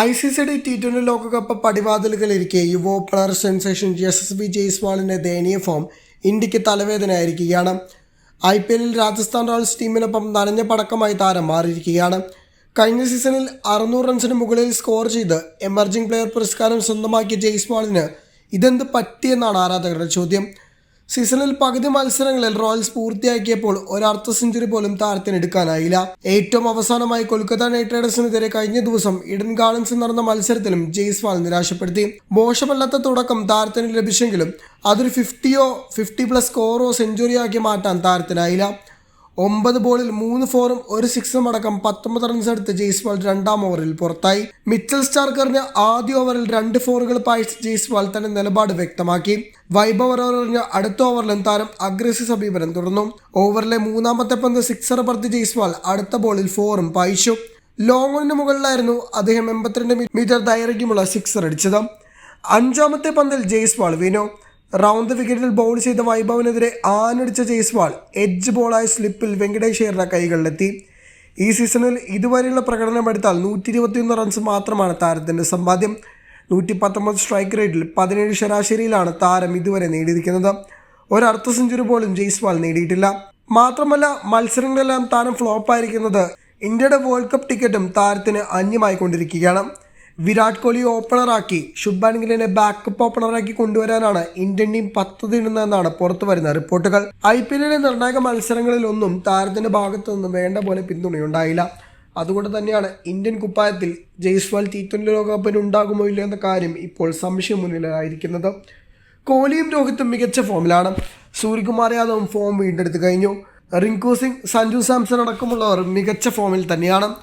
I C C D T twenty ലോകകപ്പ് പടിവാതിലുകളിരിക്കെ യുവ ഓപ്പണർ സെൻസേഷൻ യശസ്വി ജയ്സ്വാളിന്റെ ദയനീയ ഫോം ഇന്ത്യയ്ക്ക് തലവേദനയായിരിക്കുകയാണ്. ഐ പി എല്ലിൽ രാജസ്ഥാൻ റോയൽസ് ടീമിനൊപ്പം നനഞ്ഞ പടക്കമായി താരം മാറിയിരിക്കുകയാണ്. കഴിഞ്ഞ സീസണിൽ അറുന്നൂറ് റൺസിന് മുകളിൽ സ്കോർ ചെയ്ത് എമർജിംഗ് പ്ലെയർ പുരസ്കാരം സ്വന്തമാക്കിയ ജയ്സ്വാളിന് ഇതെന്ത് പറ്റിയെന്നാണ് ആരാധകരുടെ ചോദ്യം. സീസണിൽ പകുതി മത്സരങ്ങളിൽ റോയൽസ് പൂർത്തിയാക്കിയപ്പോൾ ഒരർദ്ധ സെഞ്ചുറി പോലും താരത്തിന് എടുക്കാനായില്ല ഏറ്റവും അവസാനമായി കൊൽക്കത്ത നൈറ്റ് റൈഡേഴ്സിനെതിരെ കഴിഞ്ഞ ദിവസം ഇഡൻ ഗാർഡൻസിൽ നടന്ന മത്സരത്തിലും ജെയ്സ്വാൾ നിരാശപ്പെടുത്തി. മോശമല്ലാത്ത തുടക്കം താരത്തിന് ലഭിച്ചെങ്കിലും അതൊരു ഫിഫ്റ്റിയോ ഫിഫ്റ്റി പ്ലസ് സ്കോറോ സെഞ്ചുറിയാക്കി മാറ്റാൻ താരത്തിനായില്ല. ഒമ്പത് ബോളിൽ മൂന്ന് ഫോറും ഒരു സിക്സും അടക്കം പത്തൊമ്പത് റൺസ് എടുത്ത് ജയ്സ്വാൾ രണ്ടാം ഓവറിൽ പുറത്തായി. മിച്ചൽ സ്റ്റാർക്കറിന് ആദ്യ ഓവറിൽ രണ്ട് ഫോറുകൾ പായിച്ച് ജയ്സ്വാൾ തന്റെ നിലപാട് വ്യക്തമാക്കി. വൈഭവ് എറിഞ്ഞ അടുത്ത ഓവറിലും താരം അഗ്രസീവ് സമീപനം തുടർന്നു. ഓവറിലെ മൂന്നാമത്തെ പന്ത് സിക്സർ പറത്തി ജയ്സ്വാൾ അടുത്ത ബോളിൽ ഫോറും പായിച്ചു. ലോങ് ഓണിന് മുകളിലായിരുന്നു അദ്ദേഹം എൺപത്തിരണ്ട് മീറ്റർ ദൈർഘ്യമുള്ള സിക്സർ അടിച്ചത്. അഞ്ചാമത്തെ പന്തിൽ ജയ്സ്വാൾ വീണു. റൗണ്ട് വിക്കറ്റിൽ ബോൾ ചെയ്ത വൈഭവനെതിരെ ആനടിച്ച ജയ്സ്വാൾ എഡ്ജ് ബോളായ സ്ലിപ്പിൽ വെങ്കടേഷ് കൈകളിലെത്തി. ഈ സീസണിൽ ഇതുവരെയുള്ള പ്രകടനം എടുത്താൽ നൂറ്റി ഇരുപത്തിയൊന്ന് റൺസ് മാത്രമാണ് താരത്തിന്റെ സമ്പാദ്യം. നൂറ്റി പത്തൊമ്പത് സ്ട്രൈക്ക് റേറ്റിൽ പതിനേഴ് ശരാശരിയിലാണ് താരം ഇതുവരെ നേടിയിരിക്കുന്നത്. ഒരർദ്ധ സെഞ്ചുറി പോലും ജയ്സ്വാൾ നേടിയിട്ടില്ല. മാത്രമല്ല മത്സരങ്ങളെല്ലാം താരം ഫ്ലോപ്പായിരിക്കുന്നത് ഇന്ത്യയുടെ വേൾഡ് കപ്പ് ടിക്കറ്റും താരത്തിന് അന്യമായിക്കൊണ്ടിരിക്കുകയാണ്. വിരാട് കോഹ്ലി ഓപ്പണറാക്കി ശുഭ്മാൻ ഗില്ലിനെ ബാക്കപ്പ് ഓപ്പണറാക്കി കൊണ്ടുവരാനാണ് ഇന്ത്യൻ ടീം പദ്ധതി ഇടുന്നതെന്നാണ് പുറത്തു വരുന്ന റിപ്പോർട്ടുകൾ. ഐ പി എല്ലിലെ നിർണായക മത്സരങ്ങളിലൊന്നും താരത്തിന്റെ ഭാഗത്തുനിന്നും വേണ്ട പോലെ പിന്തുണയുണ്ടായില്ല. അതുകൊണ്ട് തന്നെയാണ് ഇന്ത്യൻ കുപ്പായത്തിൽ ജയ്സ്വാൾ ടി ട്വന്റി ലോകകപ്പിന് ഉണ്ടാകുമോ ഇല്ലയോ എന്ന കാര്യം ഇപ്പോൾ സംശയം മുന്നിലായിരിക്കുന്നത്. കോഹ്ലിയും രോഹിത്തും മികച്ച ഫോമിലാണ് സൂര്യകുമാർ യാദവും ഫോം വീണ്ടെടുത്ത് കഴിഞ്ഞു. റിങ്കു സിംഗ് സഞ്ജു സാംസൺ അടക്കമുള്ളവർ മികച്ച ഫോമിൽ തന്നെയാണ്.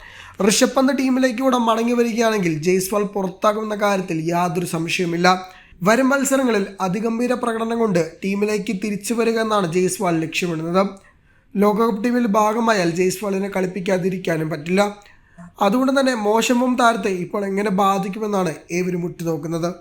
ഋഷഭ് പന്ത് ടീമിലേക്ക് കൂടെ മടങ്ങി വരികയാണെങ്കിൽ ജയ്സ്വാൾ പുറത്താകുമെന്ന കാര്യത്തിൽ യാതൊരു സംശയവുമില്ല. വരും മത്സരങ്ങളിൽ അതിഗംഭീര പ്രകടനം കൊണ്ട് ടീമിലേക്ക് തിരിച്ചു വരിക എന്നാണ് ജയ്സ്വാൾ ലക്ഷ്യമിടുന്നത്. ലോകകപ്പ് ടീമിൽ ഭാഗമായാൽ ജയ്സ്വാളിനെ കളിപ്പിക്കാതിരിക്കാനും പറ്റില്ല. അതുകൊണ്ട് തന്നെ മോശം താരത്തെ ഇപ്പോൾ എങ്ങനെ ബാധിക്കുമെന്നാണ് ഏവരും ഉറ്റുനോക്കുന്നത്.